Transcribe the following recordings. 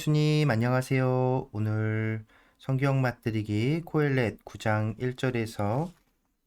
예수님 안녕하세요. 오늘 성경 맛들이기 코엘렛 9장 1절에서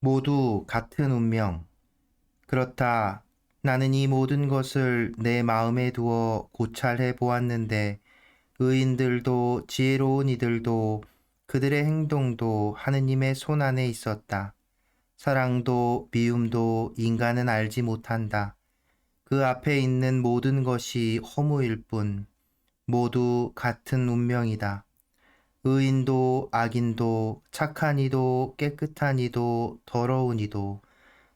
모두 같은 운명. 그렇다. 나는 이 모든 것을 내 마음에 두어 고찰해 보았는데, 의인들도 지혜로운 이들도 그들의 행동도 하느님의 손 안에 있었다. 사랑도 미움도 인간은 알지 못한다. 그 앞에 있는 모든 것이 허무일 뿐, 모두 같은 운명이다. 의인도 악인도 착한 이도 깨끗한 이도 더러운 이도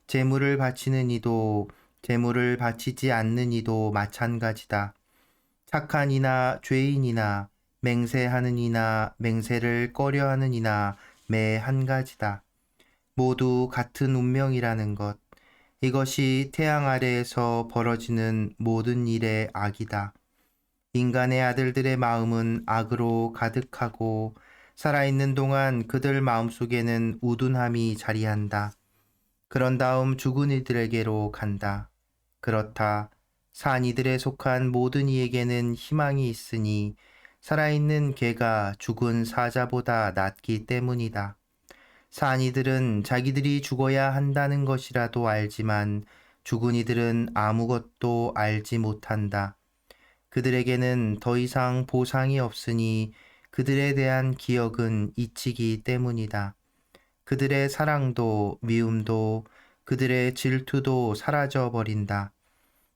재물을 바치는 이도 재물을 바치지 않는 이도 마찬가지다. 착한 이나 죄인이나 맹세하는 이나 맹세를 꺼려하는 이나 매 한 가지다. 모두 같은 운명이라는 것. 이것이 태양 아래에서 벌어지는 모든 일의 악이다. 인간의 아들들의 마음은 악으로 가득하고 살아있는 동안 그들 마음속에는 우둔함이 자리한다. 그런 다음 죽은 이들에게로 간다. 그렇다. 산 이들에 속한 모든 이에게는 희망이 있으니 살아있는 개가 죽은 사자보다 낫기 때문이다. 산 이들은 자기들이 죽어야 한다는 것이라도 알지만 죽은 이들은 아무것도 알지 못한다. 그들에게는 더 이상 보상이 없으니 그들에 대한 기억은 잊히기 때문이다. 그들의 사랑도 미움도 그들의 질투도 사라져 버린다.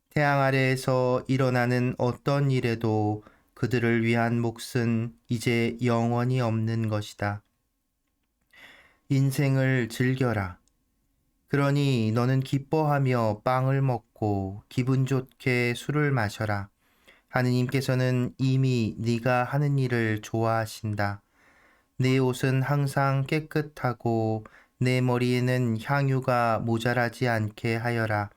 태양 아래에서 일어나는 어떤 일에도 그들을 위한 몫은 이제 영원히 없는 것이다. 인생을 즐겨라. 그러니 너는 기뻐하며 빵을 먹고 기분 좋게 술을 마셔라. 하느님께서는 이미 네가 하는 일을 좋아하신다. 네 옷은 항상 깨끗하고 내 머리에는 향유가 모자라지 않게 하여라.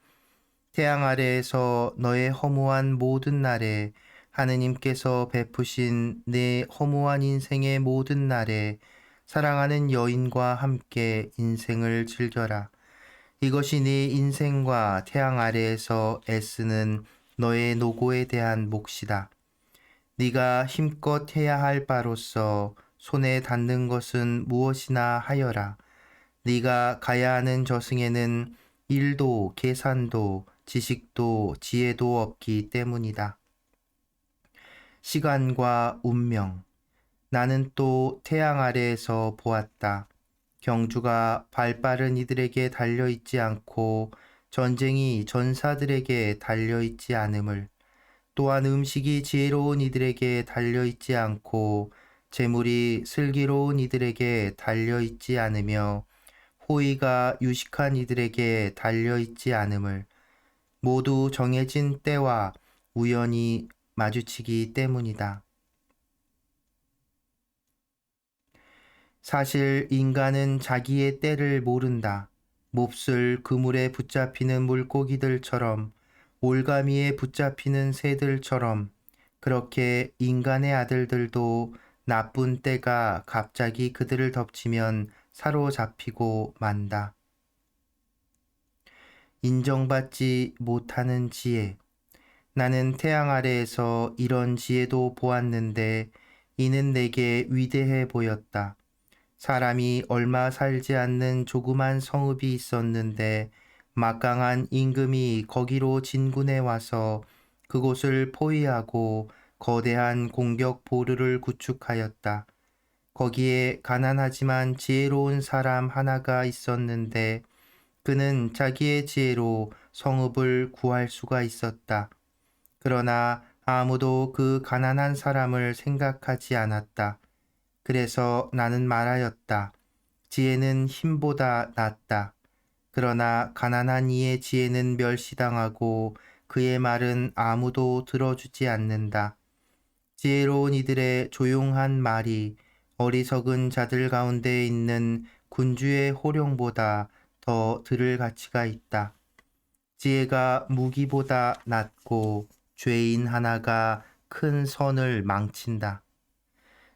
태양 아래에서 너의 허무한 모든 날에 하느님께서 베푸신 내 허무한 인생의 모든 날에 사랑하는 여인과 함께 인생을 즐겨라. 이것이 네 인생과 태양 아래에서 애쓰는 너의 노고에 대한 몫이다. 네가 힘껏 해야 할 바로서 손에 닿는 것은 무엇이나 하여라. 네가 가야 하는 저승에는 일도 계산도 지식도 지혜도 없기 때문이다. 시간과 운명. 나는 또 태양 아래에서 보았다. 경주가 발 빠른 이들에게 달려있지 않고 전쟁이 전사들에게 달려있지 않음을 또한 음식이 지혜로운 이들에게 달려있지 않고 재물이 슬기로운 이들에게 달려있지 않으며 호의가 유식한 이들에게 달려있지 않음을 모두 정해진 때와 우연히 마주치기 때문이다. 사실 인간은 자기의 때를 모른다. 몹쓸 그물에 붙잡히는 물고기들처럼 올가미에 붙잡히는 새들처럼 그렇게 인간의 아들들도 나쁜 때가 갑자기 그들을 덮치면 사로잡히고 만다. 인정받지 못하는 지혜. 나는 태양 아래에서 이런 지혜도 보았는데 이는 내게 위대해 보였다. 사람이 얼마 살지 않는 조그만 성읍이 있었는데 막강한 임금이 거기로 진군해 와서 그곳을 포위하고 거대한 공격 보루를 구축하였다. 거기에 가난하지만 지혜로운 사람 하나가 있었는데 그는 자기의 지혜로 성읍을 구할 수가 있었다. 그러나 아무도 그 가난한 사람을 생각하지 않았다. 그래서 나는 말하였다. 지혜는 힘보다 낫다. 그러나 가난한 이의 지혜는 멸시당하고 그의 말은 아무도 들어주지 않는다. 지혜로운 이들의 조용한 말이 어리석은 자들 가운데 있는 군주의 호령보다 더 들을 가치가 있다. 지혜가 무기보다 낫고 죄인 하나가 큰 선을 망친다.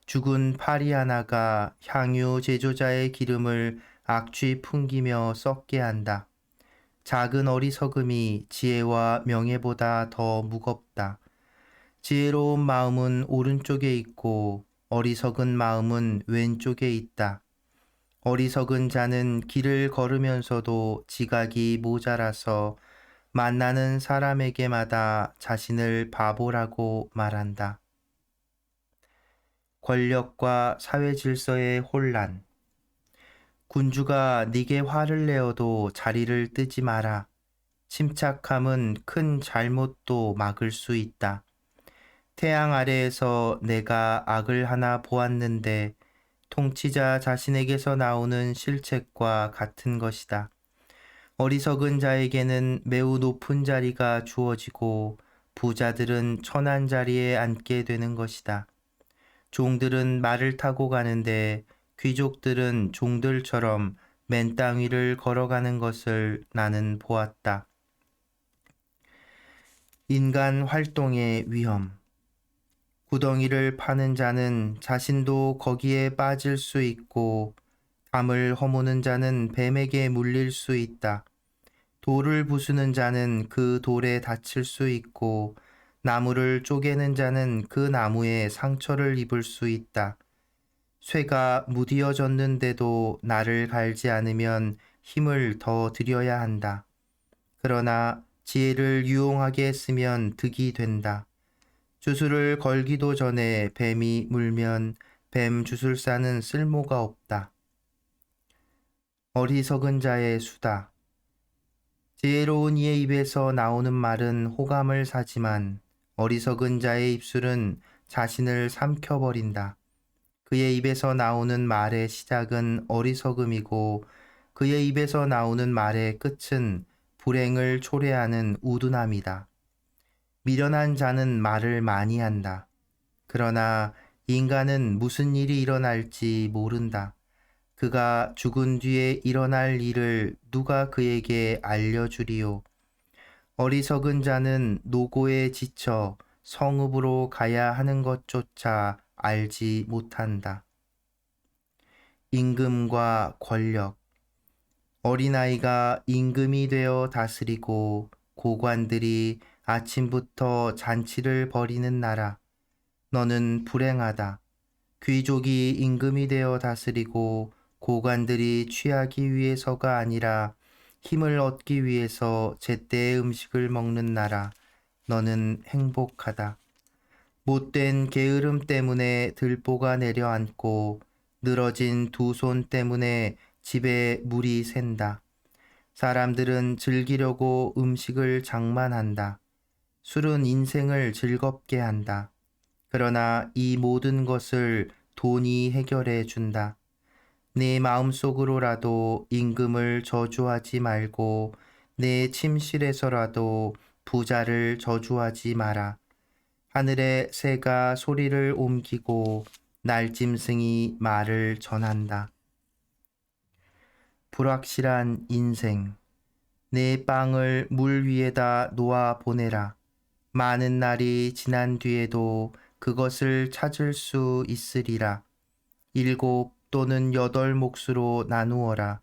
죽은 파리 하나가 향유 제조자의 기름을 악취 풍기며 썩게 한다. 작은 어리석음이 지혜와 명예보다 더 무겁다. 지혜로운 마음은 오른쪽에 있고 어리석은 마음은 왼쪽에 있다. 어리석은 자는 길을 걸으면서도 지각이 모자라서 만나는 사람에게마다 자신을 바보라고 말한다. 권력과 사회 질서의 혼란. 군주가 네게 화를 내어도 자리를 뜨지 마라. 침착함은 큰 잘못도 막을 수 있다. 태양 아래에서 내가 악을 하나 보았는데 통치자 자신에게서 나오는 실책과 같은 것이다. 어리석은 자에게는 매우 높은 자리가 주어지고 부자들은 천한 자리에 앉게 되는 것이다. 종들은 말을 타고 가는데 귀족들은 종들처럼 맨 땅 위를 걸어가는 것을 나는 보았다. 인간 활동의 위험. 구덩이를 파는 자는 자신도 거기에 빠질 수 있고 담을 허무는 자는 뱀에게 물릴 수 있다. 돌을 부수는 자는 그 돌에 다칠 수 있고 나무를 쪼개는 자는 그 나무에 상처를 입을 수 있다. 쇠가 무디어졌는데도 나를 갈지 않으면 힘을 더 들여야 한다. 그러나 지혜를 유용하게 쓰면 득이 된다. 주술을 걸기도 전에 뱀이 물면 뱀 주술사는 쓸모가 없다. 어리석은 자의 수다. 지혜로운 이의 입에서 나오는 말은 호감을 사지만 어리석은 자의 입술은 자신을 삼켜버린다. 그의 입에서 나오는 말의 시작은 어리석음이고 그의 입에서 나오는 말의 끝은 불행을 초래하는 우둔함이다. 미련한 자는 말을 많이 한다. 그러나 인간은 무슨 일이 일어날지 모른다. 그가 죽은 뒤에 일어날 일을 누가 그에게 알려주리요. 어리석은 자는 노고에 지쳐 성읍으로 가야 하는 것조차 알지 못한다. 임금과 권력. 어린아이가 임금이 되어 다스리고 고관들이 아침부터 잔치를 벌이는 나라. 너는 불행하다. 귀족이 임금이 되어 다스리고 고관들이 취하기 위해서가 아니라 힘을 얻기 위해서 제때의 음식을 먹는 나라. 너는 행복하다. 못된 게으름 때문에 들보가 내려앉고 늘어진 두 손 때문에 집에 물이 샌다. 사람들은 즐기려고 음식을 장만한다. 술은 인생을 즐겁게 한다. 그러나 이 모든 것을 돈이 해결해 준다. 내 마음속으로라도 임금을 저주하지 말고 내 침실에서라도 부자를 저주하지 마라. 하늘의 새가 소리를 옮기고 날짐승이 말을 전한다. 불확실한 인생. 내 빵을 물 위에다 놓아 보내라. 많은 날이 지난 뒤에도 그것을 찾을 수 있으리라. 일곱 또는 여덟 몫으로 나누어라.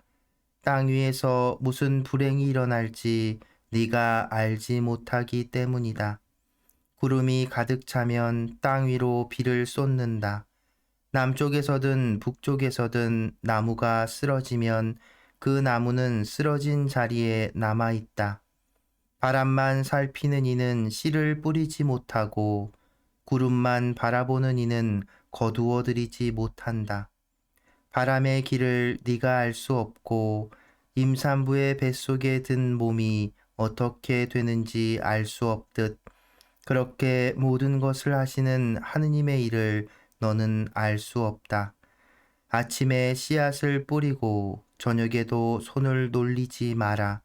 땅 위에서 무슨 불행이 일어날지 네가 알지 못하기 때문이다. 구름이 가득 차면 땅 위로 비를 쏟는다. 남쪽에서든 북쪽에서든 나무가 쓰러지면 그 나무는 쓰러진 자리에 남아 있다. 바람만 살피는 이는 씨를 뿌리지 못하고 구름만 바라보는 이는 거두어 들이지 못한다. 바람의 길을 네가 알 수 없고 임산부의 뱃속에 든 몸이 어떻게 되는지 알 수 없듯 그렇게 모든 것을 하시는 하느님의 일을 너는 알 수 없다. 아침에 씨앗을 뿌리고 저녁에도 손을 놀리지 마라.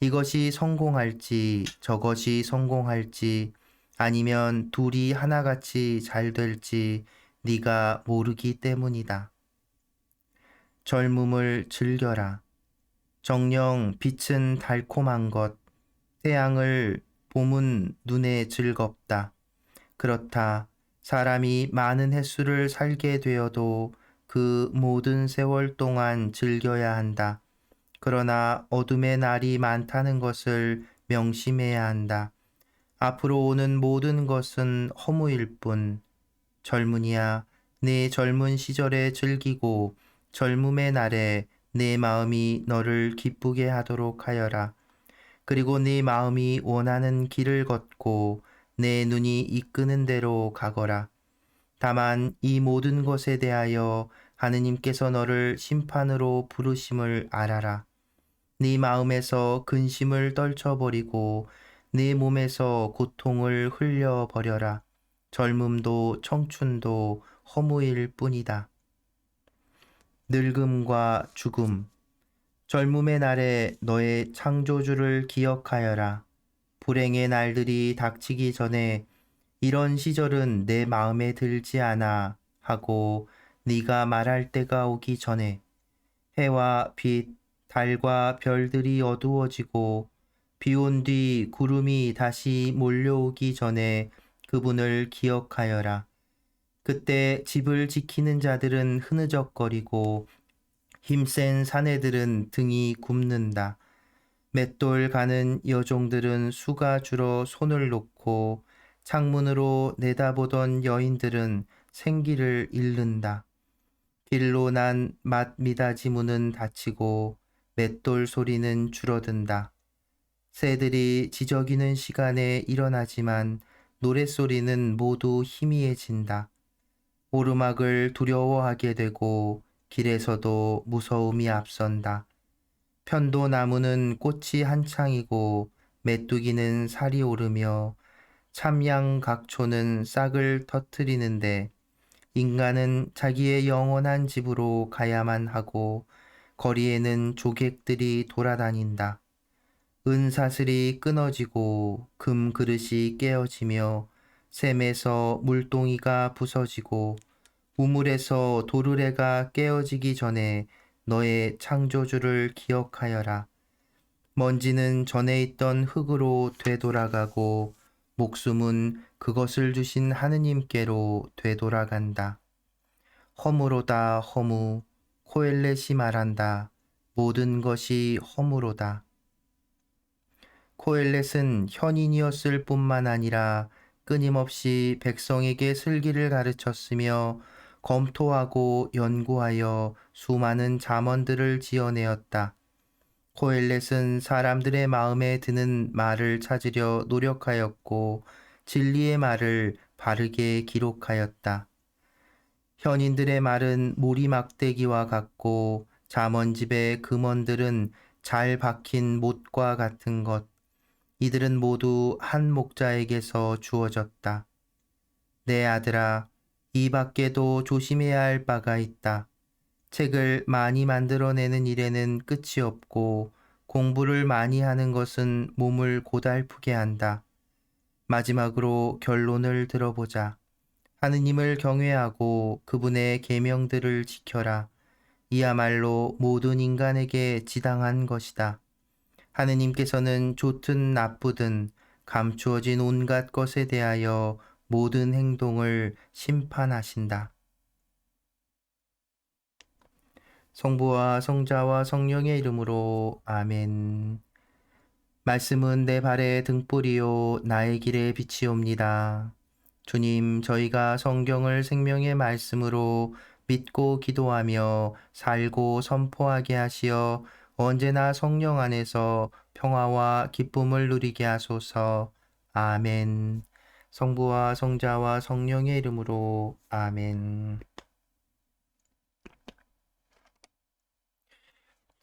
이것이 성공할지 저것이 성공할지 아니면 둘이 하나같이 잘 될지 네가 모르기 때문이다. 젊음을 즐겨라. 정령 빛은 달콤한 것, 태양을 봄은 눈에 즐겁다. 그렇다. 사람이 많은 횟수를 살게 되어도 그 모든 세월 동안 즐겨야 한다. 그러나 어둠의 날이 많다는 것을 명심해야 한다. 앞으로 오는 모든 것은 허무일 뿐. 젊은이야, 내 젊은 시절에 즐기고 젊음의 날에 내 마음이 너를 기쁘게 하도록 하여라. 그리고 네 마음이 원하는 길을 걷고 내 눈이 이끄는 대로 가거라. 다만 이 모든 것에 대하여 하느님께서 너를 심판으로 부르심을 알아라. 네 마음에서 근심을 떨쳐버리고 네 몸에서 고통을 흘려버려라. 젊음도 청춘도 허무일 뿐이다. 늙음과 죽음. 젊음의 날에 너의 창조주를 기억하여라. 불행의 날들이 닥치기 전에 이런 시절은 내 마음에 들지 않아 하고 네가 말할 때가 오기 전에 해와 빛, 달과 별들이 어두워지고 비온 뒤 구름이 다시 몰려오기 전에 그분을 기억하여라. 그때 집을 지키는 자들은 흐느적거리고 힘센 사내들은 등이 굽는다. 맷돌 가는 여종들은 수가 줄어 손을 놓고 창문으로 내다보던 여인들은 생기를 잃는다. 길로 난 맛 미다지 문은 닫히고 맷돌 소리는 줄어든다. 새들이 지저귀는 시간에 일어나지만 노랫소리는 모두 희미해진다. 오르막을 두려워하게 되고 길에서도 무서움이 앞선다. 편도 나무는 꽃이 한창이고 메뚜기는 살이 오르며 참양 각초는 싹을 터트리는데 인간은 자기의 영원한 집으로 가야만 하고 거리에는 조객들이 돌아다닌다. 은사슬이 끊어지고 금 그릇이 깨어지며 샘에서 물동이가 부서지고 우물에서 도르래가 깨어지기 전에 너의 창조주를 기억하여라. 먼지는 전에 있던 흙으로 되돌아가고 목숨은 그것을 주신 하느님께로 되돌아간다. 허무로다 허무 코엘렛이 말한다. 모든 것이 허무로다. 코엘렛은 현인이었을 뿐만 아니라 끊임없이 백성에게 슬기를 가르쳤으며 검토하고 연구하여 수많은 잠언들을 지어내었다. 코엘렛은 사람들의 마음에 드는 말을 찾으려 노력하였고 진리의 말을 바르게 기록하였다. 현인들의 말은 모리 막대기와 같고 잠언집의 금원들은 잘 박힌 못과 같은 것. 이들은 모두 한 목자에게서 주어졌다. 내 아들아, 이 밖에도 조심해야 할 바가 있다. 책을 많이 만들어내는 일에는 끝이 없고 공부를 많이 하는 것은 몸을 고달프게 한다. 마지막으로 결론을 들어보자. 하느님을 경외하고 그분의 계명들을 지켜라. 이야말로 모든 인간에게 지당한 것이다. 하느님께서는 좋든 나쁘든 감추어진 온갖 것에 대하여 모든 행동을 심판하신다. 성부와 성자와 성령의 이름으로 아멘. 말씀은 내 발의 등불이요 나의 길에 빛이옵니다. 주님, 저희가 성경을 생명의 말씀으로 믿고 기도하며 살고 선포하게 하시어 언제나 성령 안에서 평화와 기쁨을 누리게 하소서. 아멘. 성부와 성자와 성령의 이름으로 아멘.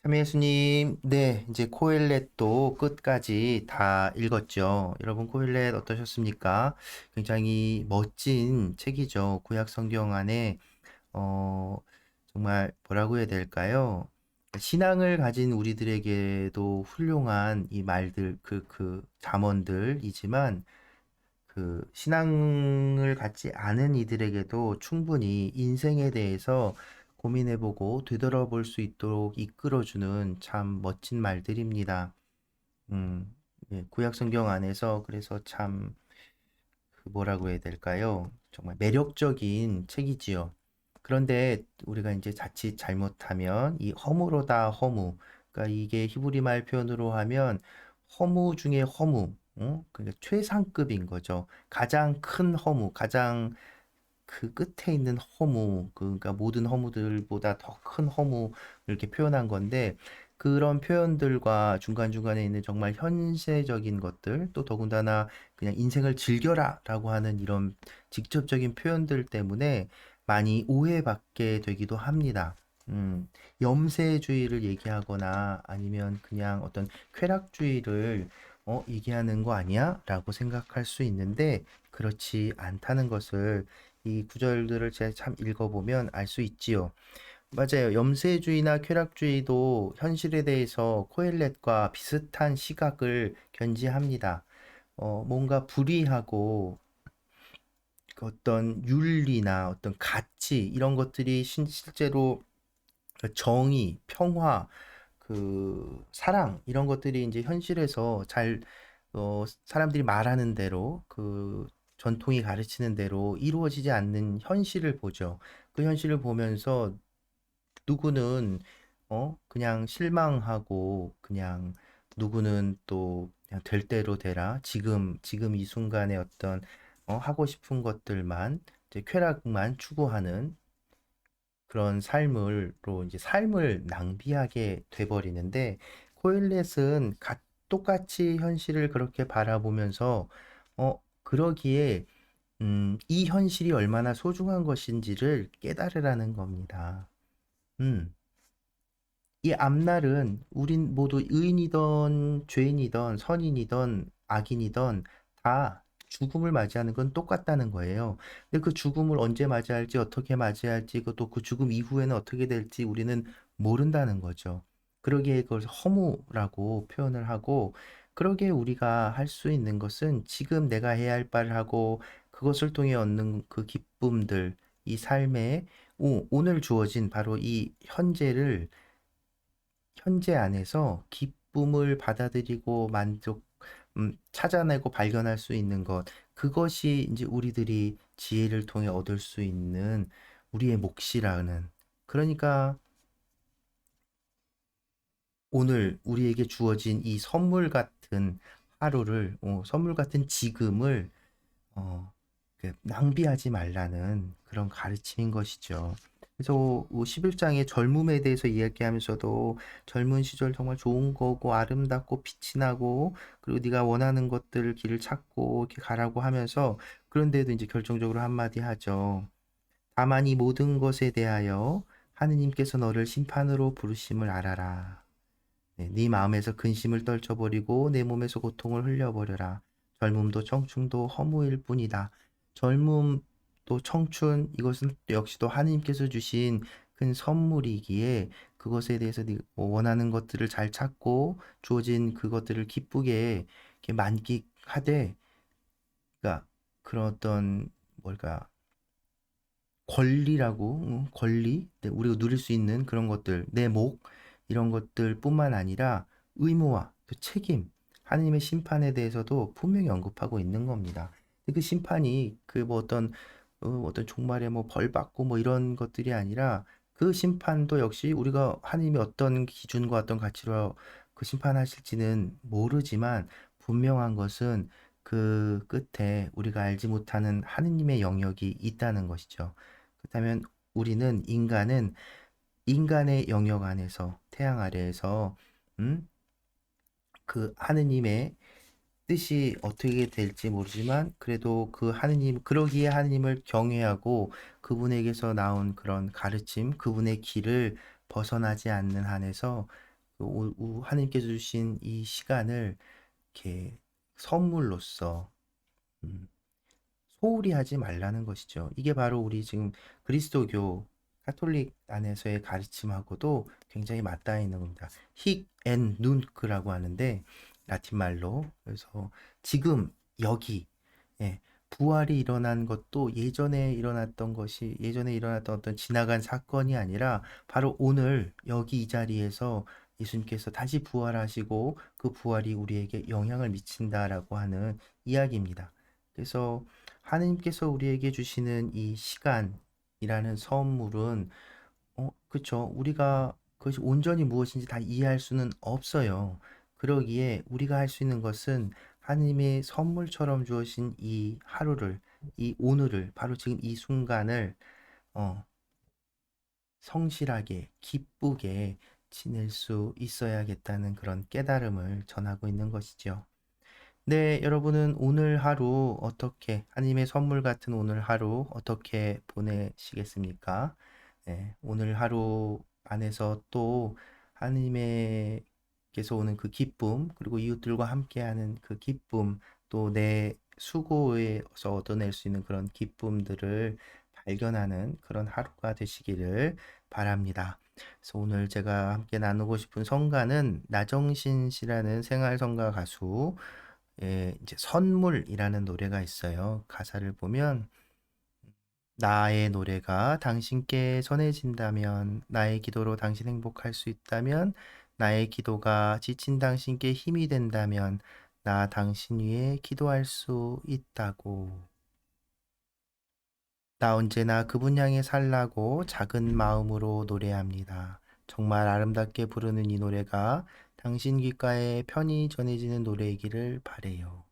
참 예수님, 네, 이제 코엘렛도 끝까지 다 읽었죠. 여러분 코엘렛 어떠셨습니까? 굉장히 멋진 책이죠. 구약 성경 안에 어 정말 뭐라고 해야 될까요? 신앙을 가진 우리들에게도 훌륭한 이 말들, 그, 그 잠언들이지만 그 신앙을 갖지 않은 이들에게도 충분히 인생에 대해서 고민해보고 되돌아볼 수 있도록 이끌어주는 참 멋진 말들입니다. 음, 예, 구약 성경 안에서 그래서 참 그 뭐라고 해야 될까요? 정말 매력적인 책이지요. 그런데 우리가 이제 자칫 잘못하면 이 허무로다 허무. 그러니까 이게 히브리 말 표현으로 하면 허무 중에 허무. 어? 그러니까 최상급인 거죠. 가장 큰 허무, 가장 그 끝에 있는 허무, 그러니까 모든 허무들보다 더 큰 허무 이렇게 표현한 건데 그런 표현들과 중간중간에 있는 정말 현세적인 것들, 또 더군다나 그냥 인생을 즐겨라라고 하는 이런 직접적인 표현들 때문에 많이 오해받게 되기도 합니다. 음, 염세주의를 얘기하거나 아니면 그냥 어떤 쾌락주의를 어, 얘기하는 거 아니야? 라고 생각할 수 있는데 그렇지 않다는 것을 이 구절들을 제가 참 읽어보면 알 수 있지요. 맞아요. 염세주의나 쾌락주의도 현실에 대해서 코엘렛과 비슷한 시각을 견지합니다. 어, 뭔가 불의하고 그 어떤 윤리나 어떤 가치 이런 것들이 신- 실제로 그 정의, 평화, 그 사랑 이런 것들이 이제 현실에서 잘 어, 사람들이 말하는 대로 그 전통이 가르치는 대로 이루어지지 않는 현실을 보죠. 그 현실을 보면서 누구는 어 그냥 실망하고 그냥 누구는 또 그냥 될 대로 되라. 지금 지금 이 순간에 어떤 어 하고 싶은 것들만 이제 쾌락만 추구하는 그런 삶을로 이제 삶을 낭비하게 돼버리는데 코일렛은 가- 똑같이 현실을 그렇게 바라보면서 어 그러기에 음, 이 현실이 얼마나 소중한 것인지를 깨달으라는 겁니다. 음. 이 앞날은 우린 모두 의인이던 죄인이던 선인이던 악인이던 다 죽음을 맞이하는 건 똑같다는 거예요. 근데 그 죽음을 언제 맞이할지 어떻게 맞이할지 그것도 그 죽음 이후에는 어떻게 될지 우리는 모른다는 거죠. 그러기에 그걸 허무라고 표현을 하고 그러기에 우리가 할 수 있는 것은 지금 내가 해야 할 바를 하고 그것을 통해 얻는 그 기쁨들, 이 삶에 오, 오늘 주어진 바로 이 현재를 현재 안에서 기쁨을 받아들이고 만족, 음, 찾아내고 발견할 수 있는 것, 그것이 이제 우리들이 지혜를 통해 얻을 수 있는 우리의 몫이라는. 그러니까 오늘 우리에게 주어진 이 선물 같은 하루를, 어, 선물 같은 지금을 어, 그 낭비하지 말라는 그런 가르침인 것이죠. 그래서 11장의 젊음에 대해서 이야기하면서도 젊은 시절 정말 좋은 거고 아름답고 빛이 나고 그리고 네가 원하는 것들을 길을 찾고 이렇게 가라고 하면서 그런데도 이제 결정적으로 한마디 하죠. 다만 이 모든 것에 대하여 하느님께서 너를 심판으로 부르심을 알아라. 네, 네 마음에서 근심을 떨쳐버리고 내 몸에서 고통을 흘려버려라. 젊음도 청춘도 허무일 뿐이다. 젊음 도 청춘 이것은 역시도 하느님께서 주신 큰 선물이기에 그것에 대해서 네 원하는 것들을 잘 찾고 주어진 그것들을 기쁘게 만끽하되 그러니까 그런 어떤 뭘까? 권리라고 응, 권리? 네, 우리가 누릴 수 있는 그런 것들 내 목 이런 것들뿐만 아니라 의무와 또 책임 하느님의 심판에 대해서도 분명히 언급하고 있는 겁니다. 그 심판이 그 뭐 어떤 어, 어떤 종말에 뭐 벌 받고 뭐 이런 것들이 아니라 그 심판도 역시 우리가 하느님이 어떤 기준과 어떤 가치로 그 심판하실지는 모르지만 분명한 것은 그 끝에 우리가 알지 못하는 하느님의 영역이 있다는 것이죠. 그렇다면 우리는 인간은 인간의 영역 안에서 태양 아래에서 음? 그 하느님의 뜻이 어떻게 될지 모르지만 그래도 그 하느님 그러기에 하느님을 경외하고 그분에게서 나온 그런 가르침, 그분의 길을 벗어나지 않는 한에서 그 하느님께서 주신 이 시간을 이렇게 선물로서 음, 소홀히 하지 말라는 것이죠. 이게 바로 우리 지금 그리스도교 카톨릭 안에서의 가르침하고도 굉장히 맞닿아 있는 겁니다. 힉 앤 눈크라고 하는데 라틴 말로 그래서 지금 여기 예, 부활이 일어난 것도 예전에 일어났던 것이 예전에 일어났던 어떤 지나간 사건이 아니라 바로 오늘 여기 이 자리에서 예수님께서 다시 부활하시고 그 부활이 우리에게 영향을 미친다라고 하는 이야기입니다. 그래서 하느님께서 우리에게 주시는 이 시간이라는 선물은 어, 그쵸. 우리가 그것이 온전히 무엇인지 다 이해할 수는 없어요. 그러기에 우리가 할 수 있는 것은 하느님의 선물처럼 주어진 이 하루를, 이 오늘을, 바로 지금 이 순간을 어, 성실하게, 기쁘게 지낼 수 있어야겠다는 그런 깨달음을 전하고 있는 것이죠. 네, 여러분은 오늘 하루 어떻게, 하나님의 선물 같은 오늘 하루 어떻게 보내시겠습니까? 네, 오늘 하루 안에서 또 하나님의 께서 오는 그 기쁨, 그리고 이웃들과 함께하는 그 기쁨, 또 내 수고에서 얻어낼 수 있는 그런 기쁨들을 발견하는 그런 하루가 되시기를 바랍니다. 그래서 오늘 제가 함께 나누고 싶은 성가는 나정신 씨라는 생활 성가 가수 예, 이제 선물이라는 노래가 있어요. 가사를 보면 나의 노래가 당신께 전해진다면 나의 기도로 당신 행복할 수 있다면 나의 기도가 지친 당신께 힘이 된다면 나 당신 위해 기도할 수 있다고 나 언제나 그분 향해 살라고 작은 마음으로 노래합니다. 정말 아름답게 부르는 이 노래가 당신 귓가에 편히 전해지는 노래이기를 바래요.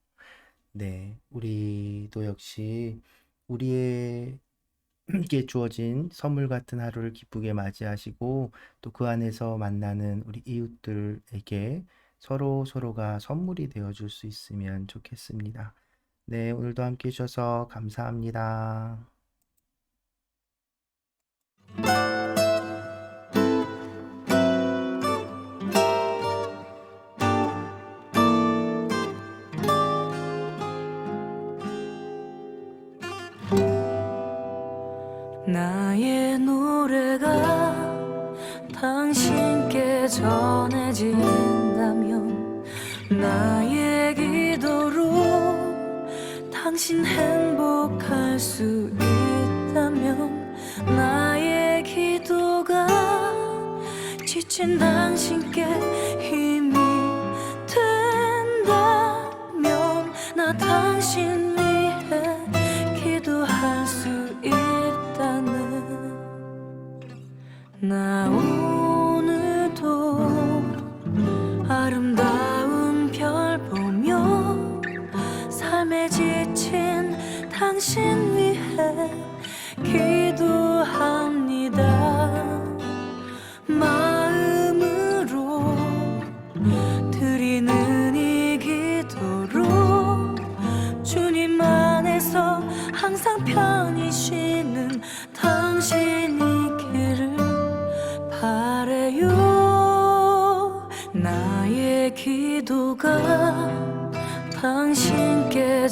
네, 우리도 역시 우리에 게 주어진 선물 같은 하루를 기쁘게 맞이하시고 또 그 안에서 만나는 우리 이웃들에게 서로 서로가 선물이 되어 줄 수 있으면 좋겠습니다. 네, 오늘도 함께 해주셔서 감사합니다. 나의 노래가 당신께 전해진다면 나의 기도로 당신 행복할 수 있다면 나의 기도가 지친 당신께 힘이 된다면 나 당신 나 오늘도 아름다운 별 보며 삶에 지친 당신 위해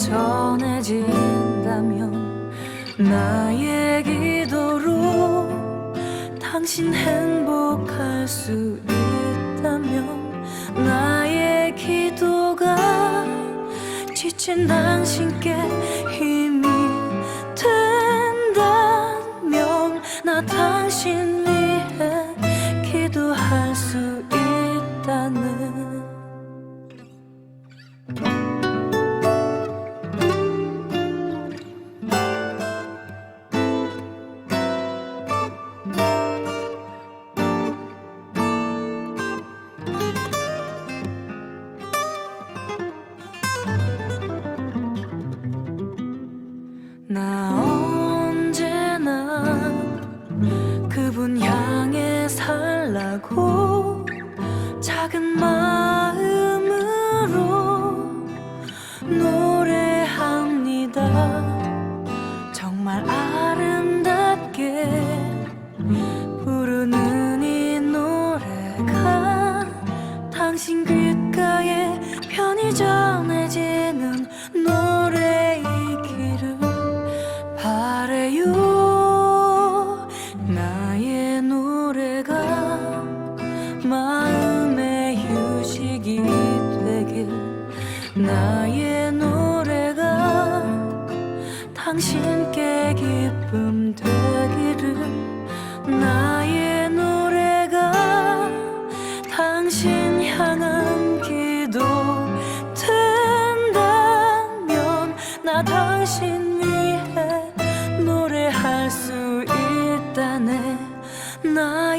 전해진다면 나의 기도로 당신 행복할 수 있다면 나의 기도가 지친 당신께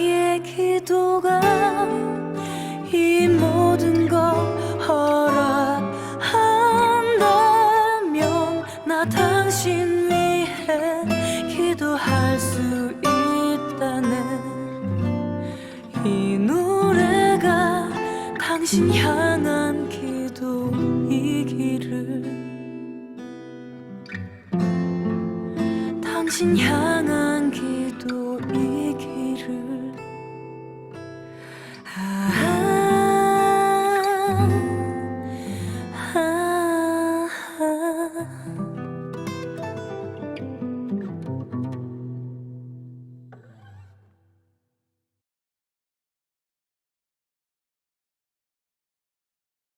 나의 기도가 이 모든 걸 허락한다면 나 당신 위해 기도할 수 있다네 이 노래가 당신 향한 기도이기를. 당신 향